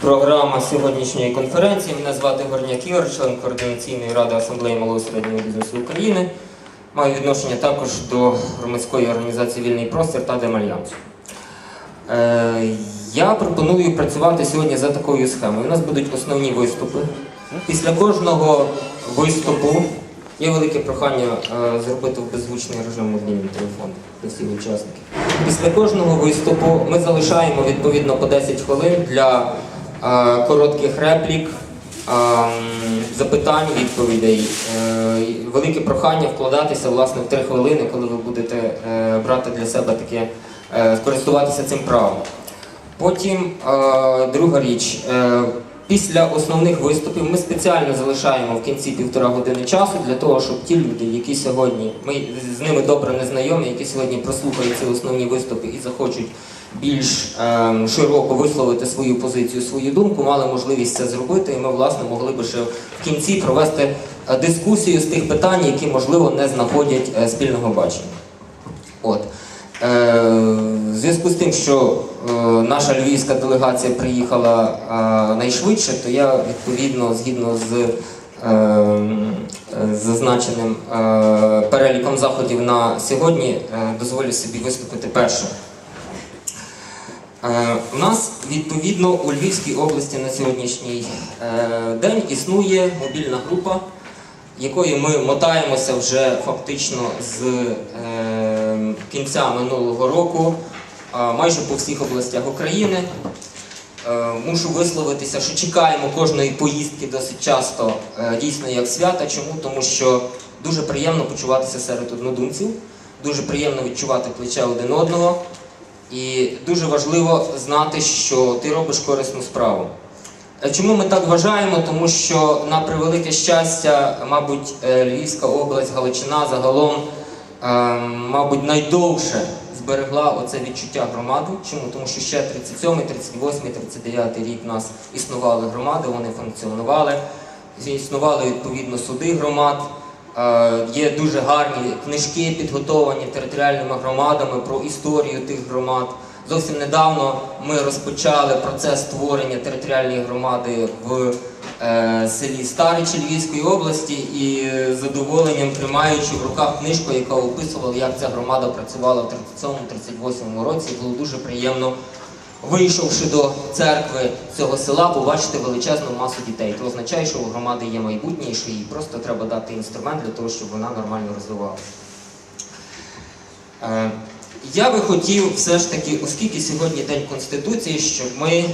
програма сьогоднішньої конференції. Мене звати Горняк Ігор, член Координаційної ради Асамблеї малого середнього бізнесу України. Маю відношення також до громадської організації Вільний простір та Демальянсу. Е, я пропоную працювати сьогодні за такою схемою. У нас будуть основні виступи. Після кожного виступу є велике прохання е, зробити в беззвучний режим мобільний телефон для всіх учасників. Після кожного виступу ми залишаємо відповідно по 10 хвилин для коротких реплік, запитань, відповідей. Е, велике прохання вкладатися власне в три хвилини, коли ви будете е, брати для себе таке, е, користуватися цим правом. Потім друга річ. Після основних виступів ми спеціально залишаємо в кінці півтора години часу для того, щоб ті люди, які сьогодні, ми з ними добре не знайомі, які сьогодні прослухають ці основні виступи і захочуть більш е, широко висловити свою позицію, свою думку, мали можливість це зробити, і ми, власне, могли би ще в кінці провести е, дискусію з тих питань, які, можливо, не знаходять е, спільного бачення. От. Е, в зв'язку з тим, що наша львівська делегація приїхала е, найшвидше, то я відповідно згідно з е, зазначеним е, переліком заходів на сьогодні е, дозволю собі виступити першим. Е, У нас відповідно у Львівській області на сьогоднішній е, день існує мобільна група, якою ми мотаємося вже фактично з е, кінця минулого року е, майже по всіх областях України. Е, Мушу висловитися, що чекаємо кожної поїздки досить часто е, дійсно як свята. Чому? Тому що дуже приємно почуватися серед однодумців, дуже приємно відчувати плече один одного. І дуже важливо знати, що ти робиш корисну справу. Е, Чому ми так вважаємо? Тому що на превелике щастя, мабуть, е, Львівська область, Галичина загалом, е, мабуть, найдовше зберегла оце відчуття громади. Чому? Тому що ще 37, 38, 39 рік у нас існували громади, вони функціонували, існували відповідно суди громад. Е, Є дуже гарні книжки, підготовані територіальними громадами про історію тих громад. Зовсім недавно ми розпочали процес створення територіальної громади в селі Старичі Львівської області і з задоволенням тримаючи в руках книжку, яка описувала, як ця громада працювала в 37-38 році, було дуже приємно. Вийшовши до церкви цього села, побачити величезну масу дітей. Це означає, що у громади є майбутнє що їй просто треба дати інструмент для того, щоб вона нормально розвивалася. Е, Я би хотів все ж таки, оскільки сьогодні День Конституції, щоб ми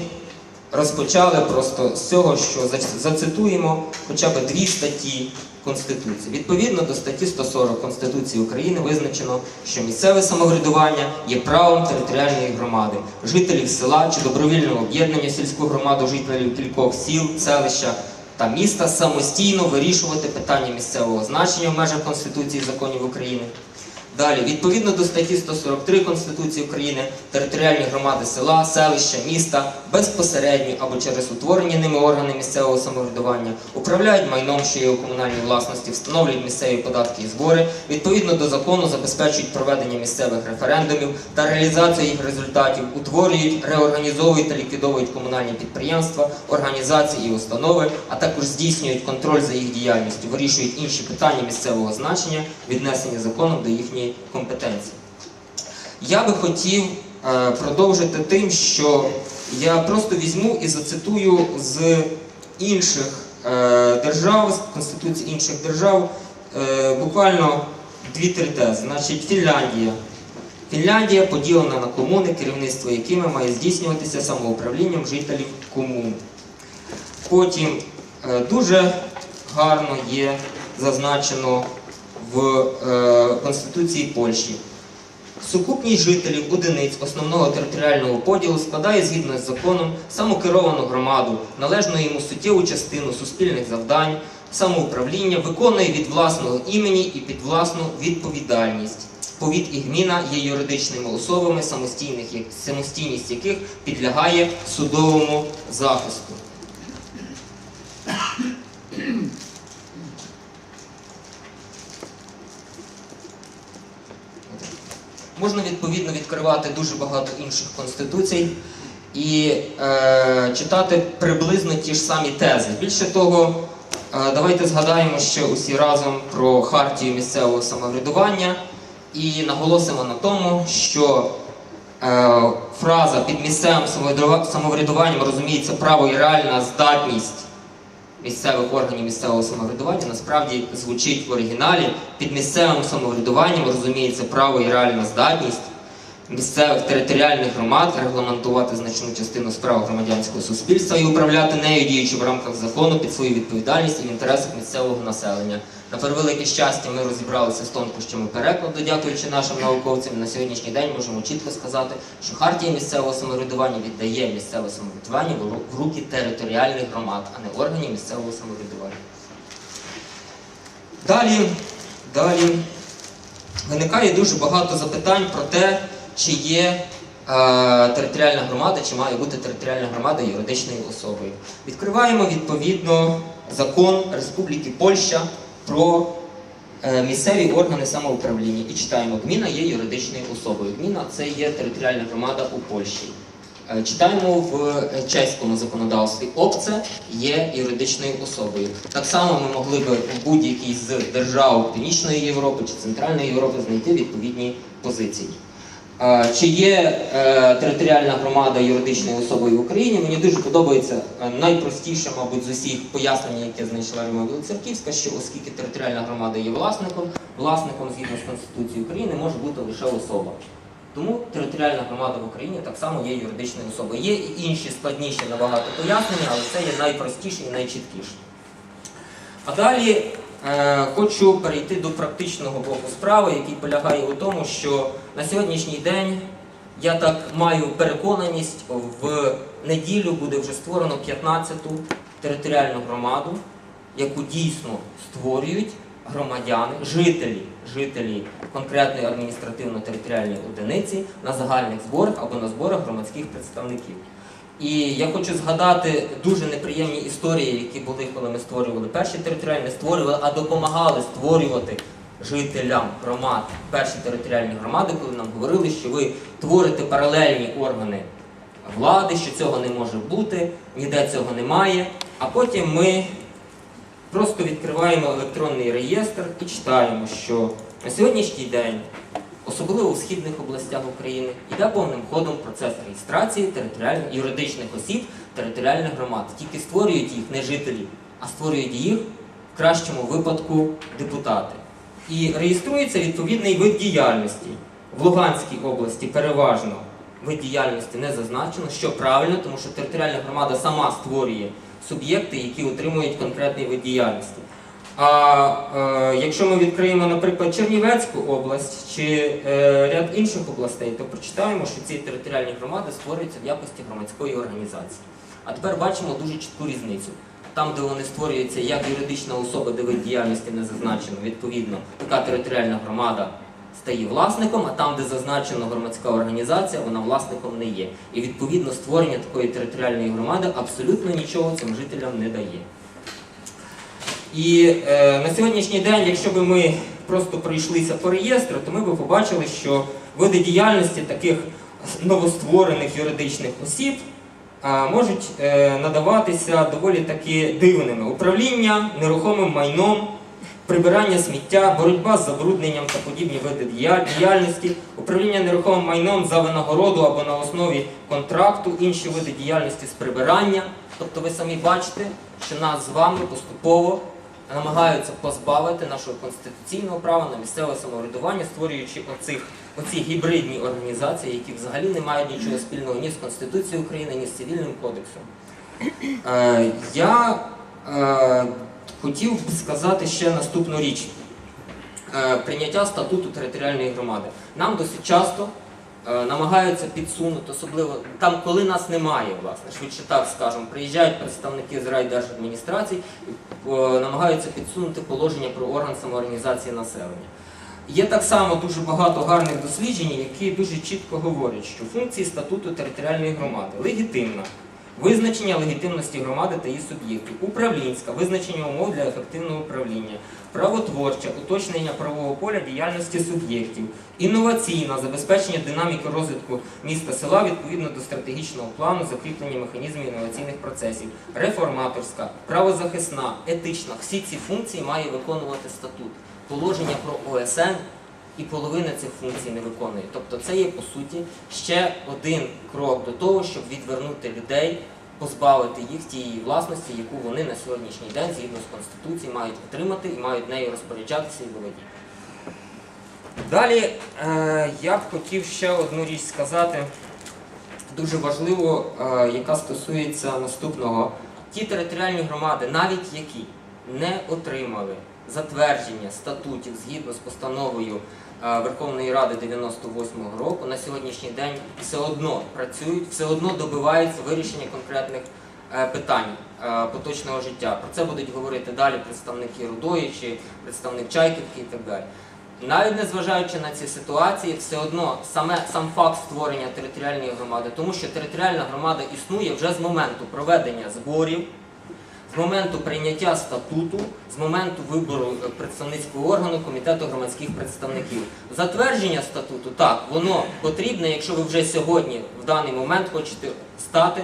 розпочали просто з цього, що зацитуємо хоча б дві статті Конституції. Відповідно до статті 140 Конституції України визначено, що місцеве самоврядування є правом територіальної громади, жителів села чи добровільного об'єднання сільську громаду жителів кількох сіл, селища та міста самостійно вирішувати питання місцевого значення в межах Конституції і законів України. Далі, відповідно до статті 143 Конституції України, територіальні громади села, селища, міста безпосередньо або через утворені ними органи місцевого самоврядування управляють майном, що є у комунальній власності, встановлюють місцеві податки і збори, відповідно до закону забезпечують проведення місцевих референдумів та реалізацію їх результатів, утворюють, реорганізовують та ліквідовують комунальні підприємства, організації і установи, а також здійснюють контроль за їх діяльністю, вирішують інші питання місцевого значення, віднесені законом до їхньої компетенції. Я би хотів е, продовжити тим, що я просто візьму і зацитую з інших е, держав, з конституцій інших держав, е, буквально дві-три тези. Значить, Фінляндія. Фінляндія поділена на комуни, керівництво якими має здійснюватися самоуправлінням жителів комун. Потім дуже гарно є зазначено в е, Конституції Польщі. Сукупність жителів одиниць основного територіального поділу складає згідно з законом самокеровану громаду, належну йому суттєву частину суспільних завдань, самоуправління, виконує від власного імені і під власну відповідальність. Повіт і гміна є юридичними особами, самостійність яких підлягає судовому захисту. Можна відповідно відкривати дуже багато інших конституцій і е, читати приблизно ті ж самі тези. Більше того, е, давайте згадаємо ще усі разом про хартію місцевого самоврядування і наголосимо на тому, що е, фраза під місцевим самоврядуванням розуміється право і реальна здатність місцевих органів місцевого самоврядування насправді звучить в оригіналі. Під місцевим самоврядуванням розуміється право і реальна здатність місцевих територіальних громад регламентувати значну частину справ громадянського суспільства і управляти нею, діючи в рамках закону під свою відповідальність і в інтересах місцевого населення. На превелике щастя, ми розібралися з тонкощами перекладу, дякуючи нашим науковцям. На сьогоднішній день можемо чітко сказати, що хартія місцевого самоврядування віддає місцеве самоврядування в руки територіальних громад, а не органів місцевого самоврядування. Далі, далі виникає дуже багато запитань про те, чи є е, територіальна громада, чи має бути територіальна громада юридичною особою. Відкриваємо відповідно закон Республіки Польща про е, місцеві органи самоуправління і читаємо, гміна є юридичною особою. Гміна це є територіальна громада у Польщі. Е, Читаємо в чеському законодавстві. ОПЦЕ є юридичною особою. Так само ми могли би в будь-якій з держав Північної Європи чи Центральної Європи знайти відповідні позиції. Е, Чи є е, територіальна громада юридичною особою в Україні? Мені дуже подобається е, найпростіше, мабуть, з усіх пояснень, яке знайшла Рима Білоцерківська, що оскільки територіальна громада є власником, власником згідно з Конституцією України може бути лише особа. Тому територіальна громада в Україні так само є юридичною особою. Є і інші складніші набагато пояснення, але це є найпростіше і найчіткіше. А далі хочу перейти до практичного боку справи, який полягає у тому, що на сьогоднішній день я так маю переконаність, в неділю буде вже створено 15-ту територіальну громаду, яку дійсно створюють громадяни, жителі, жителі конкретної адміністративно-територіальної одиниці на загальних зборах або на зборах громадських представників. І я хочу згадати дуже неприємні історії, які були, коли ми створювали перші територіальні, створювали, а допомагали створювати жителям громад перші територіальні громади, коли нам говорили, що ви творите паралельні органи влади, що цього не може бути, ніде цього немає. А потім ми просто відкриваємо електронний реєстр і читаємо, що на сьогоднішній день, особливо у східних областях України, йде повним ходом процес реєстрації територіальних юридичних осіб територіальних громад. Тільки створюють їх не жителі, а створюють їх в кращому випадку депутати. І реєструється відповідний вид діяльності. В Луганській області переважно вид діяльності не зазначено, що правильно, тому що територіальна громада сама створює суб'єкти, які отримують конкретний вид діяльності. А е, якщо ми відкриємо, наприклад, Чернівецьку область чи е, ряд інших областей, то прочитаємо, що ці територіальні громади створюються в якості громадської організації. А тепер бачимо дуже чітку різницю. Там, де вони створюються як юридична особа, де вид діяльності не зазначено, відповідно, така територіальна громада стає власником, а там, де зазначено громадська організація, вона власником не є. І відповідно створення такої територіальної громади абсолютно нічого цим жителям не дає. І е, на сьогоднішній день, якщо б ми просто пройшлися по реєстру, то ми б побачили, що види діяльності таких новостворених юридичних осіб а, можуть е, надаватися доволі таки дивними: управління нерухомим майном, прибирання сміття, боротьба з забрудненням та подібні види діяльності, управління нерухомим майном за винагороду або на основі контракту, інші види діяльності з прибирання. Тобто ви самі бачите, що нас з вами поступово намагаються позбавити нашого конституційного права на місцеве самоврядування, створюючи оцих, оці гібридні організації, які взагалі не мають нічого спільного ні з Конституцією України, ні з цивільним кодексом. Е, я е, хотів сказати ще наступну річ. Е, прийняття статуту територіальної громади. Нам досить часто намагаються підсунути, особливо там, коли нас немає, власне, швидше так скажемо, приїжджають представники з райдержадміністрацій і е, намагаються підсунути положення про орган самоорганізації населення. Є так само дуже багато гарних досліджень, які дуже чітко говорять, що функції статуту територіальної громади легітимна, Визначення легітимності громади та її суб'єктів, управлінська, визначення умов для ефективного управління, правотворча, уточнення правового поля діяльності суб'єктів, інноваційна, забезпечення динаміки розвитку міста села відповідно до стратегічного плану, закріплення механізмів інноваційних процесів, реформаторська, правозахисна, етична. Всі ці функції має виконувати статут. Положення про ОСН і половина цих функцій не виконує. Тобто це є по суті ще один крок до того, щоб відвернути людей, позбавити їх тієї власності, яку вони на сьогоднішній день, згідно з Конституцією, мають отримати і мають нею розпоряджатися і володіти. Далі е, я б хотів ще одну річ сказати, дуже важливо, е, яка стосується наступного. Ті територіальні громади, навіть які не отримали затвердження статутів згідно з постановою Верховної Ради 98-го року, на сьогоднішній день все одно працюють, все одно добиваються вирішення конкретних е, питань е, поточного життя. Про це будуть говорити далі представники Рудої чи представник Чайківки і так далі. Навіть незважаючи на ці ситуації, все одно саме сам факт створення територіальної громади, тому що територіальна громада існує вже з моменту проведення зборів, з моменту прийняття статуту, з моменту вибору е, представницького органу комітету громадських представників. Затвердження статуту так, воно потрібне, якщо ви вже сьогодні, в даний момент, хочете стати.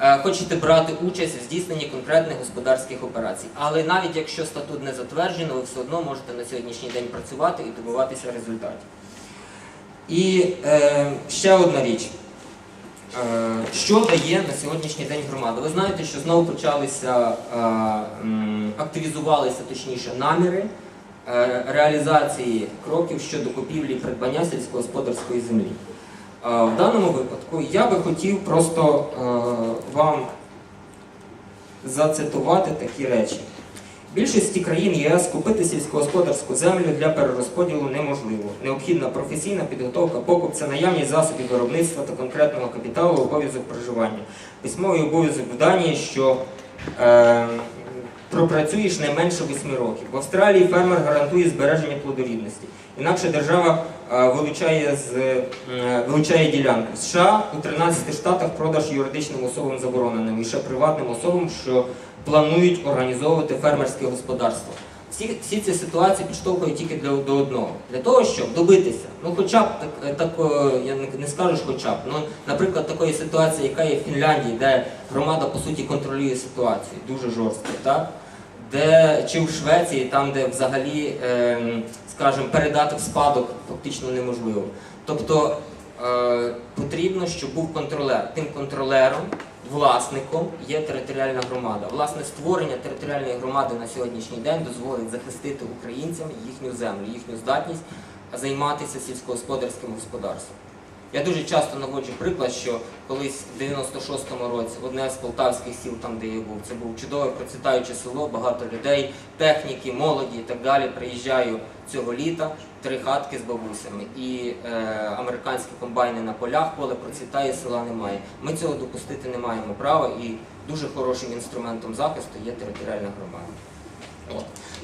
е, Хочете брати участь в здійсненні конкретних господарських операцій. Але навіть якщо статут не затверджено, ви все одно можете на сьогоднішній день працювати і добиватися результатів. І е, ще одна річ. Е, Що дає на сьогоднішній день громада? Ви знаєте, що знову почалися, е, активізувалися точніше наміри е, реалізації кроків щодо купівлі і придбання сільськогосподарської землі. В даному випадку я би хотів просто вам зацитувати такі речі. Більшості країн ЄС купити сільськогосподарську землю для перерозподілу неможливо. Необхідна професійна підготовка покупця, наявність засобів виробництва та конкретного капіталу, обов'язок проживання. Письмовий обов'язок в Данії, що е, пропрацюєш не менше 8 років. В Австралії фермер гарантує збереження плодорідності. Інакше держава е, вилучає, з, е, вилучає ділянку. В США у 13 штатах продаж юридичним особам забороненим ще приватним особам, що планують організовувати фермерське господарство. Всі, всі ці ситуації підштовхують тільки для, до одного. Для того, щоб добитися, ну хоча б так, так е, я не, скажу ж хоча б, ну, наприклад, такої ситуації, яка є в Фінляндії, де громада по суті контролює ситуацію, дуже жорстко, так? Де чи в Швеції, там, де взагалі, ем, скажімо, передати в спадок фактично неможливо. Тобто е, потрібно, щоб був контролер. Тим контролером, власником є територіальна громада. Власне, створення територіальної громади на сьогоднішній день дозволить захистити українцям їхню землю, їхню здатність займатися сільськогосподарським господарством. Я дуже часто наводжу приклад, що колись в 96-му році одне з полтавських сіл, там де я був, це був чудове процвітаюче село, багато людей, техніки, молоді і так далі. Приїжджаю цього літа, три хатки з бабусями, і е, американські комбайни на полях, поле процвітає, села немає. Ми цього допустити не маємо права, і дуже хорошим інструментом захисту є територіальна громада.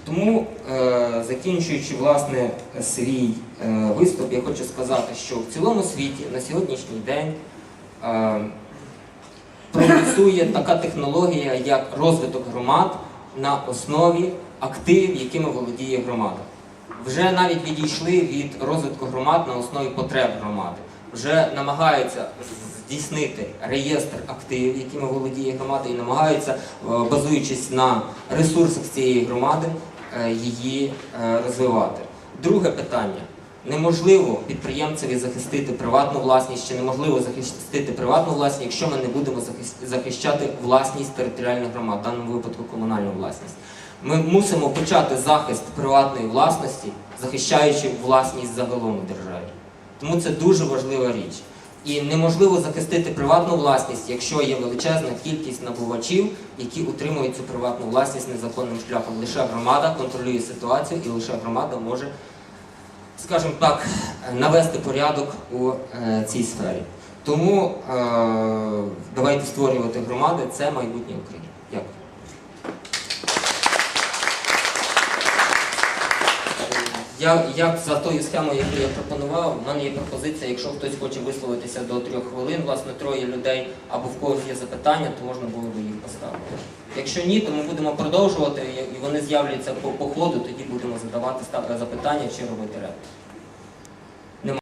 Тому, е, закінчуючи власне свій е, виступ, я хочу сказати, що в цілому світі на сьогоднішній день е, прогресує така технологія, як розвиток громад на основі активів, якими володіє громада. Вже навіть відійшли від розвитку громад на основі потреб громади. Вже намагаються здійснити реєстр активів, якими володіє громада, і намагаються, базуючись на ресурсах цієї громади, її е, розвивати. Друге питання. Неможливо підприємцеві захистити приватну власність, чи неможливо захистити приватну власність, якщо ми не будемо захищати власність територіальних громад, в даному випадку комунальну власність. Ми мусимо почати захист приватної власності, захищаючи власність загалом у державі. Тому це дуже важлива річ. І неможливо захистити приватну власність, якщо є величезна кількість набувачів, які утримують цю приватну власність незаконним шляхом. Лише громада контролює ситуацію і лише громада може, скажімо так, навести порядок у е, цій сфері. Тому е, давайте створювати громади, це майбутнє України. Дякую. Я, я за тою схемою, яку я пропонував, в мене є пропозиція, якщо хтось хоче висловитися до трьох хвилин, власне, троє людей, або в когось є запитання, то можна було би їх поставити. Якщо ні, то ми будемо продовжувати, і вони з'являться по, по ходу, тоді будемо задавати запитання чи робити репліки.